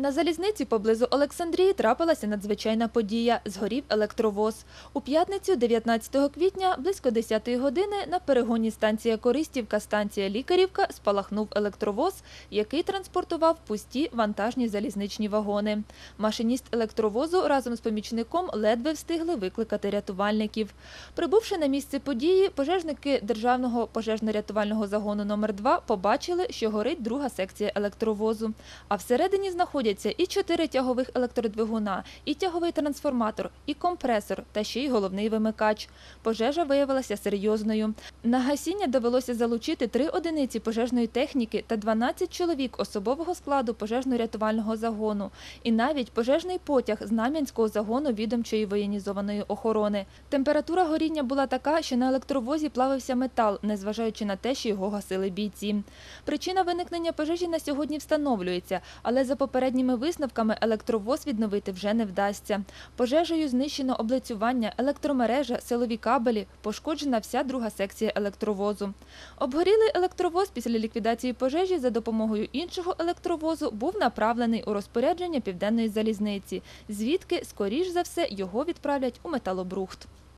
На залізниці поблизу Олександрії трапилася надзвичайна подія. Згорів електровоз. У п'ятницю, 19 квітня, близько 10 години, на перегоні станція Користівка, станція Лікарівка спалахнув електровоз, який транспортував пусті вантажні залізничні вагони. Машиніст електровозу разом з помічником ледве встигли викликати рятувальників. Прибувши на місце події, пожежники Державного пожежно-рятувального загону номер 2 побачили, що горить друга секція електровозу. А всередині знаходяться і чотири тягових електродвигуна, і тяговий трансформатор, і компресор, та ще й головний вимикач. Пожежа виявилася серйозною. На гасіння довелося залучити три одиниці пожежної техніки та 12 чоловік особового складу пожежно-рятувального загону, і навіть пожежний потяг Знам'янського загону відомчої воєнізованої охорони. Температура горіння була така, що на електровозі плавився метал, незважаючи на те, що його гасили бійці. Причина виникнення пожежі на сьогодні встановлюється, але за попередніми висновками електровоз відновити вже не вдасться. Пожежею знищено облицювання, електромережа, силові кабелі, пошкоджена вся друга секція електровозу. Обгорілий електровоз після ліквідації пожежі за допомогою іншого електровозу був направлений у розпорядження південної залізниці, звідки, скоріш за все, його відправлять у металобрухт.